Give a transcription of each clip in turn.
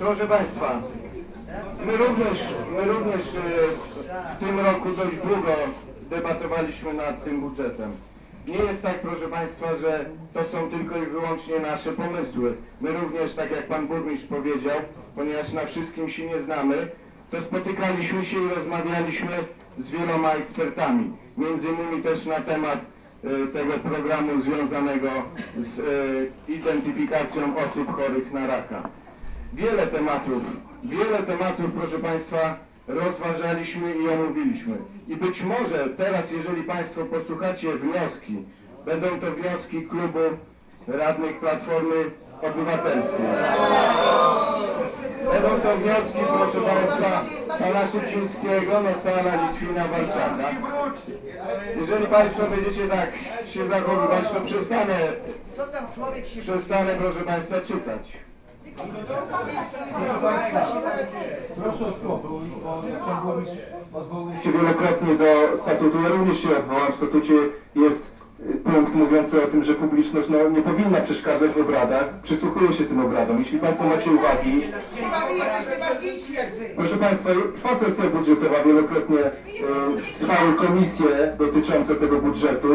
Proszę Państwa, my również, my również e, w tym roku dość długo debatowaliśmy nad tym budżetem. Nie jest tak, proszę Państwa, że to są tylko i wyłącznie nasze pomysły. My również, tak jak Pan Burmistrz powiedział, ponieważ na wszystkim się nie znamy, to spotykaliśmy się i rozmawialiśmy z wieloma ekspertami. Między innymi też na temat e, tego programu związanego z e, identyfikacją osób chorych na raka. Wiele tematów, wiele tematów, proszę Państwa, rozważaliśmy i omówiliśmy. I być może teraz, jeżeli Państwo posłuchacie wnioski, będą to wnioski klubu radnych Platformy Obywatelskiej. Będą to wnioski, proszę Państwa, pana Kucińskiego, Nosala, Litwina, Warszawka. Jeżeli Państwo będziecie tak się zachowywać, to przestanę, przestanę, proszę Państwa, czytać. Proszę o spokój, bo odwołuje się wielokrotnie do statutu. Ja również się odwołam. W statucie jest y, punkt mówiący o tym, że publiczność no, nie powinna przeszkadzać w obradach. Przysłuchuje się tym obradom. Jeśli Państwo macie uwagi, Chyba my jesteśmy ważniejsi jak wy. proszę Państwa, trwa sesja budżetowa. Wielokrotnie y, trwały komisje dotyczące tego budżetu.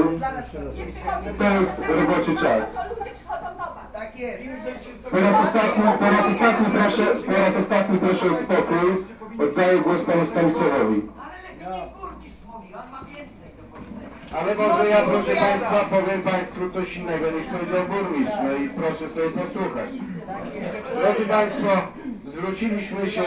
To jest roboczy czas. Tak jest. Po raz ostatni, po raz ostatni proszę, po raz ostatni proszę o spokój. Oddaję głos Panu Stanisławowi. Ale może ja, proszę Państwa, powiem Państwu coś innego niż powiedział burmistrz. No i proszę sobie posłuchać. Drodzy Państwo, zwróciliśmy się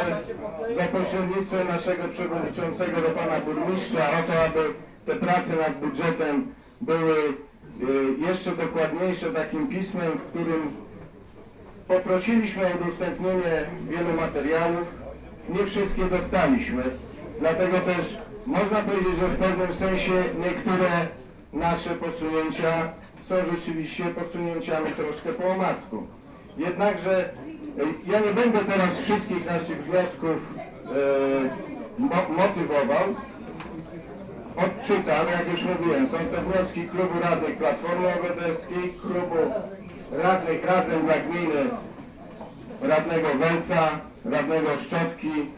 za pośrednictwem naszego przewodniczącego do Pana Burmistrza o to, aby te prace nad budżetem były y, jeszcze dokładniejsze takim pismem, w którym poprosiliśmy o udostępnienie wielu materiałów. Nie wszystkie dostaliśmy, dlatego też można powiedzieć, że w pewnym sensie niektóre nasze posunięcia są rzeczywiście posunięciami troszkę po omacku. Jednakże e, ja nie będę teraz wszystkich naszych wniosków e, mo- motywował. Odczytam, jak już mówiłem, są to wnioski klubu radnych Platformy Obywatelskiej, klubu radnych Razem dla Gminy, radnego Welca, radnego Szczotki,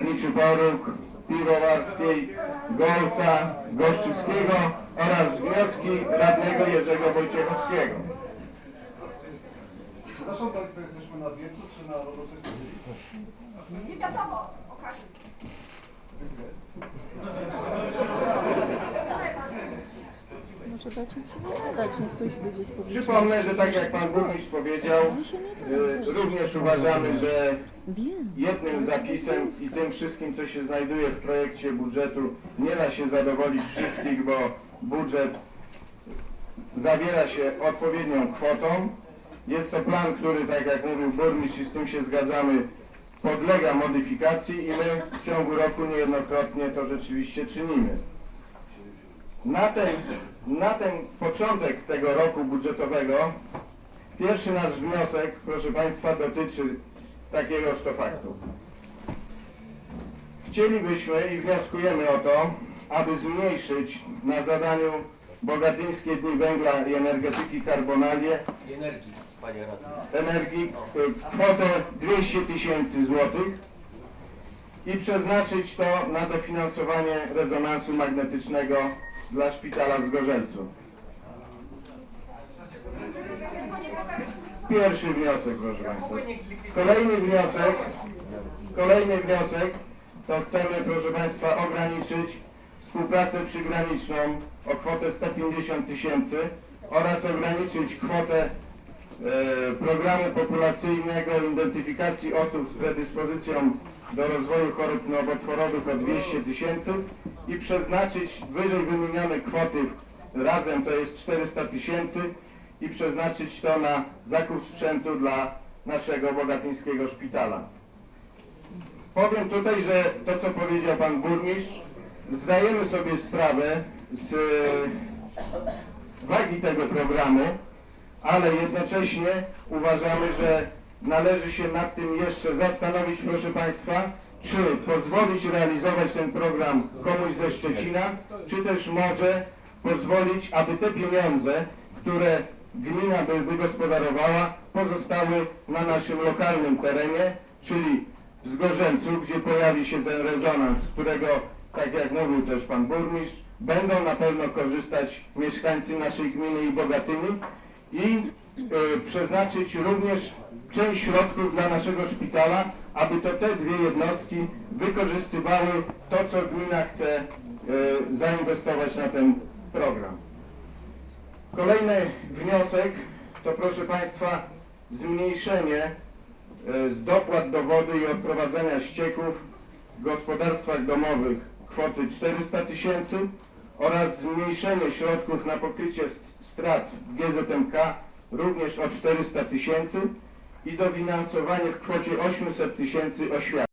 Niczy Boruk, Piwowarskiej, Golca, Goszczyckiego oraz wnioski radnego Jerzego Wojciechowskiego. Przepraszam Państwa, jesteśmy na wiecu czy na roboczej? Nie wiadomo, okaże się. Może dać im się niech ktoś wyjdzie z publiczności. Przypomnę, że tak jak Pan Burmistrz powiedział, y, również uważamy, że jednym zapisem i tym wszystkim, co się znajduje w projekcie budżetu, nie da się zadowolić wszystkich, bo budżet zawiera się odpowiednią kwotą. Jest to plan, który, tak jak mówił burmistrz i z tym się zgadzamy, podlega modyfikacji i my w ciągu roku niejednokrotnie to rzeczywiście czynimy. Na ten, na ten początek tego roku budżetowego pierwszy nasz wniosek, proszę Państwa, dotyczy takiegoż to faktu. Chcielibyśmy i wnioskujemy o to, aby zmniejszyć na zadaniu Bogatyńskie Dni Węgla i Energetyki Carbonalie i energii, panie radny. energii y, kwotę 200 tysięcy złotych i przeznaczyć to na dofinansowanie rezonansu magnetycznego dla szpitala w Zgorzelcu. Pierwszy wniosek, proszę Państwa. Kolejny wniosek, kolejny wniosek to chcemy, proszę Państwa, ograniczyć współpracę przygraniczną o kwotę 150 tysięcy oraz ograniczyć kwotę e, programu populacyjnego identyfikacji osób z predyspozycją do rozwoju chorób nowotworowych o 200 tysięcy i przeznaczyć wyżej wymienione kwoty razem to jest 400 tysięcy i przeznaczyć to na zakup sprzętu dla naszego bogatyńskiego szpitala. Powiem tutaj, że to co powiedział Pan Burmistrz, zdajemy sobie sprawę z e, wagi tego programu, ale jednocześnie uważamy, że należy się nad tym jeszcze zastanowić, proszę Państwa, czy pozwolić realizować ten program komuś ze Szczecina, czy też może pozwolić, aby te pieniądze, które gmina by wygospodarowała, pozostały na naszym lokalnym terenie, czyli w Zgorzelcu, gdzie pojawi się ten rezonans, z którego, tak jak mówił też Pan Burmistrz, będą na pewno korzystać mieszkańcy naszej gminy i Bogatyni. I przeznaczyć również część środków dla naszego szpitala, aby to te dwie jednostki wykorzystywały to, co gmina chce y, zainwestować na ten program. Kolejny wniosek to proszę Państwa zmniejszenie e, z dopłat do wody i odprowadzania ścieków w gospodarstwach domowych kwoty 400 tysięcy oraz zmniejszenie środków na pokrycie st- strat GZMK również o 400 tysięcy i dofinansowanie w kwocie 800 tysięcy oświaty.